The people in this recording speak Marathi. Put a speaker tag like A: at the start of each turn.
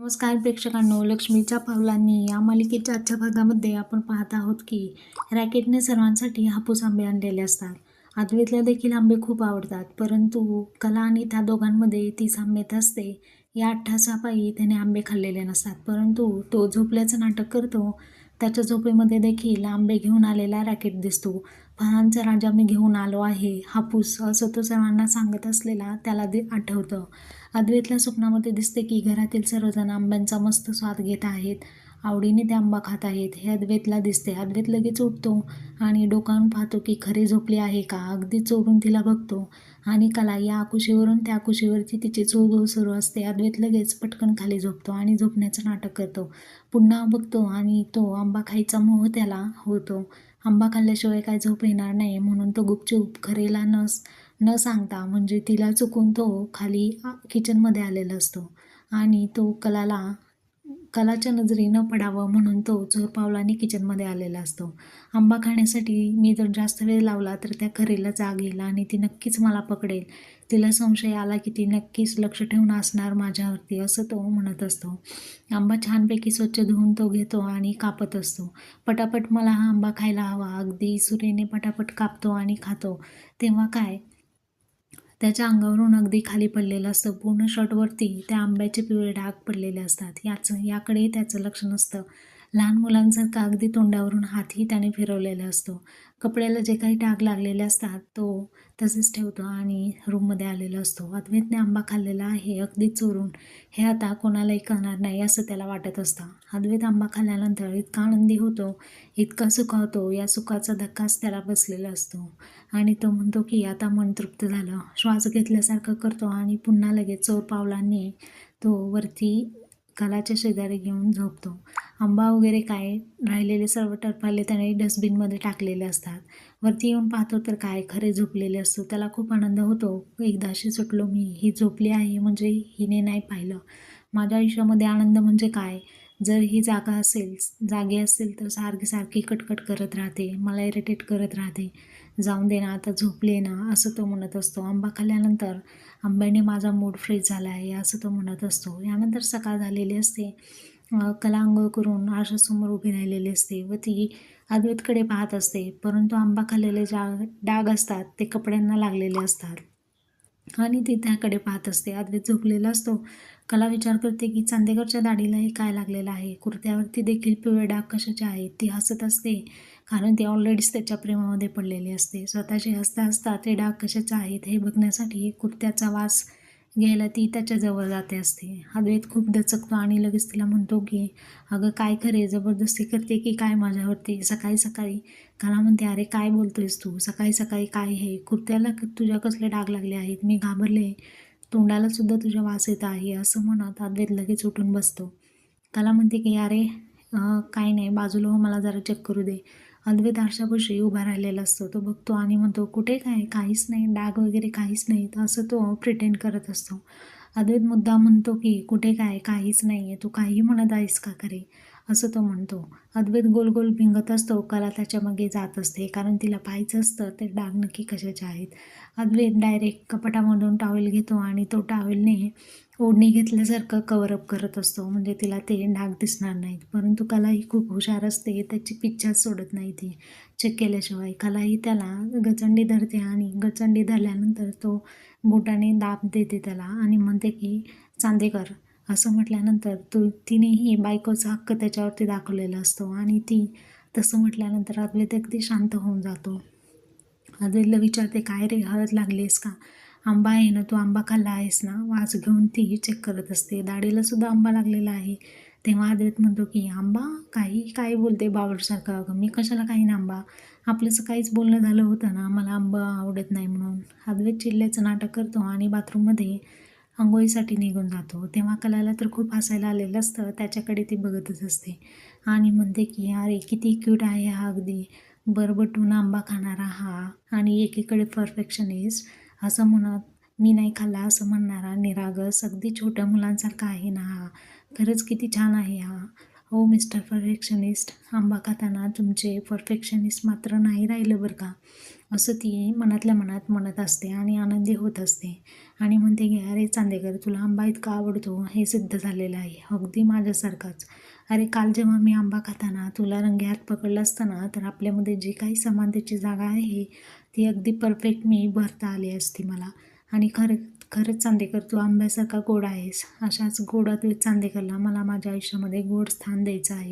A: नमस्कार प्रेक्षकांनो लक्ष्मीच्या पावलांनी या मालिकेच्या आजच्या भागामध्ये आपण पाहत आहोत की रॅकेटने सर्वांसाठी हापूस आंबे आणलेले असतात. अद्वैतला देखील आंबे खूप आवडतात परंतु कला आणि त्या दोघांमध्ये ती साम्यता असते या अठ्ठासापायी त्याने आंबे खाल्लेले नसतात. परंतु तो झोपल्याचं नाटक करतो त्याच्या झोपेमध्ये देखील आंबे घेऊन आलेला रॅकेट दिसतो. फळांचा राजा मी घेऊन आलो आहे. हापूस असं तो सर्वांना सांगत असलेला त्याला दे आठवतं. अद्वैतला स्वप्नामध्ये दिसते की घरातील सर्वजण आंब्यांचा मस्त स्वाद घेत आहेत. आवडीने ते आंबा खात आहेत. हे अद्वैतला दिसते. अद्वैत लगेच उठतो आणि डोकावून पाहतो की खरे झोपली आहे का? अगदी चोरून तिला बघतो. आणि कला या आकुशीवरून त्या आकुशीवरची तिची चोगो सुरू असते. अद्वैत लगेच पटकन खाली झोपतो आणि झोपण्याचं नाटक करतो. पुन्हा बघतो आणि तो आंबा खायचा मोह त्याला होतो. आंबा खाल्ल्याशिवाय काय झोप येणार नाही. म्हणून तो गुपचूप खरेला नस न सांगता म्हणजे तिला चुकून तो खाली किचनमध्ये आलेला असतो. आणि तो कलाला कलाच्या नजरेनं न पडावं म्हणून तो चोर पावलाने किचनमध्ये आलेला असतो. आंबा खाण्यासाठी मी जर जास्त वेळ लावला तर त्या खरेला जाग येईल आणि ती नक्कीच मला पकडेल. तिला संशय आला की ती नक्कीच लक्ष ठेवून असणार माझ्यावरती असं तो म्हणत असतो. आंबा छानपैकी स्वच्छ धुवून तो घेतो आणि कापत असतो. पटापट मला हा आंबा खायला हवा. अगदी सुरेने पटापट कापतो आणि खातो. तेव्हा काय? त्याच्या अंगावरून अगदी खाली पडलेलं असतं. पूर्ण शर्टवरती त्या आंब्याचे पिवळे डाग पडलेले असतात. याचं याकडे त्याचं लक्ष नसतं. लहान मुलांसारखा अगदी तोंडावरून हातही त्याने फिरवलेला असतो. कपड्याला जे काही डाग लागलेले असतात तो तसेच ठेवतो आणि रूममध्ये आलेला असतो. अद्वैतने आंबा खाल्लेला आहे अगदी चोरून. हे आता कोणालाही कळणार नाही असं त्याला वाटत असतं. अद्वैत आंबा खाल्ल्यानंतर इतका आनंदी होतो इतका सुखावतो या सुखाचा धक्काच त्याला बसलेला असतो. आणि तो म्हणतो की आता मन तृप्त झालं. श्वास घेतल्यासारखं करतो आणि पुन्हा लगेच चोर पावलांनी तो वरती घराच्या शेजारी घेऊन झोपतो. आंबा वगैरे काय राहिलेले सर्व टरफाले त्याने डस्टबिनमध्ये टाकलेले असतात. वरती येऊन पाहतो तर काय खरे झोपलेले असतो. त्याला खूप आनंद होतो. एकदाशी सुटलो मी. ही झोपली आहे म्हणजे हिने नाही पाहिलं. माझ्या आयुष्यामध्ये आनंद म्हणजे काय? जर ही जागा असेल जागी असेल तर सारखी सारखी कटकट करत राहते. मला इरिटेट करत राहते. जाऊन दे ना आता झोपले ना असं तो म्हणत असतो. आंबा खाल्ल्यानंतर आंब्याने माझा मूड फ्रेश झाला आहे असं तो म्हणत असतो. यानंतर सकाळ झालेली असते. कला आंघोळ करून आरशासमोर उभी राहिलेली असते व ती अद्वैतकडे पाहत असते. परंतु आंबा खाल्लेले ज्या डाग असतात ते कपड्यांना लागलेले असतात. आणि ती त्याकडे पाहत असते. अद्वैत झोपलेला असतो. कला विचार करते की चांदेकरच्या दाढीला हे काय लागलेलं आहे? कुर्त्यावरती देखील पिवळे डाग कशाचे आहेत? ती हसत असते कारण ती ऑलरेडीच त्याच्या प्रेमामध्ये पडलेली असते. स्वतःशी हसता हसता ते डाग कशाचे आहेत हे बघण्यासाठी कुर्त्याचा वास घ्यायला ती त्याच्याजवळ जाते असते. अद्वैत खूप दचकतो आणि लगेच तिला म्हणतो की अगं काय खरे जबरदस्ती करते की काय माझ्यावरती? सकाळी सकाळी. काला म्हणते अरे काय बोलतोयस तू? सकाळी सकाळी काय हे? कुर्त्याला तुझ्या कसले डाग लागले आहेत? मी घाबरले. तोंडाला सुद्धा तुझ्या वास येत आहे असं म्हणत अद्वैत लगेच उठून बसतो. कला म्हणते की अरे काय नाही. बाजूला हो मला जरा चेक करू दे. अद्वैत आरशापाशी उभा राहिलेला असतो. तो बघतो आणि म्हणतो कुठे काय? काहीच नाही. डाग वगैरे काहीच नाही तर असं तो प्रिटेंड करत असतो. अद्वैत मुद्दा म्हणतो की कुठे काय? काहीच नाही आहे तू काही म्हणत आहेस का खरे? असं तो म्हणतो. अद्वैत गोल गोल भिंगत असतो कला त्याच्यामागे जात असते. कारण तिला पाहायचं असतं ते डाग नक्की कशाचे आहेत? अद्वैत डायरेक्ट कपाटामधून टॉवेल घेतो आणि तो टॉवेलने ओढणी घेतल्यासारखं कवरअप करत असतो. म्हणजे तिला ते डाग दिसणार नाहीत. परंतु कला ही खूप हुशार असते. त्याची पिच्छाच सोडत नाही ती. चेक केल्याशिवाय कलाही त्याला गचंडी धरते आणि गचंडी धरल्यानंतर तो बोटाने दाब देते त्याला आणि म्हणते की चांदेकर असं म्हटल्यानंतर तो तिनेही बायकोचा हक्क त्याच्यावरती दाखवलेला असतो आणि ती तसं म्हटल्यानंतर अद्वैत अगदी शांत होऊन जातो. अद्वैतला विचारते काय रे हळद लागलीस का? आंबा आहे ना तू आंबा खाल्ला आहेस ना? वाज घेऊन ती चेक करत असते. दाढीला सुद्धा आंबा लागलेला आहे. तेव्हा अद्वैत म्हणतो की आंबा? काही काय बोलते बावडसारखं? अगं मी कशाला काही ना आंबा? आपलं काहीच बोलणं झालं होतं ना? मला आंबा आवडत नाही म्हणून. अद्वैत चिल्ल्याचं नाटक करतो आणि बाथरूममध्ये आंघोळीसाठी निघून जातो. तेव्हा कलाला तर खूप हसायला आलेलं असतं. त्याच्याकडे ती बघतच असते. आणि म्हणते की अरे किती क्यूट आहे हा अगदी. बरबटून आंबा खाणारा हा. आणि एकीकडे परफेक्शनिस्ट असं म्हणत मी नाही खाल्ला असं म्हणणारा निरागस. अगदी छोट्या मुलांसारखा आहे ना हा. खरंच किती छान आहे हा. हो मिस्टर परफेक्शनिस्ट. आंबा खाताना तुमचे परफेक्शनिस्ट मात्र नाही राहिलं बरं का? असं ती मनातल्या मनात म्हणत असते आणि आनंदी होत असते. आणि म्हणते की अरे चांदेकर तुला आंबा इतका आवडतो. हे सिद्ध झालेलं आहे. अगदी माझ्यासारखाच. अरे काल जेव्हा मी आंबा खाताना तुला रंगे हात पकडला असताना तर आपल्यामध्ये जी काही समानतेची जागा आहे ती अगदी परफेक्ट मी भरता आली असती मला. आणि खरं खरंच चांदेकर तू आंब्यासारखा गोड आहेस. अशाच गोडात चांदेकरला मला माझ्या आयुष्यामध्ये गोड स्थान द्यायचं आहे.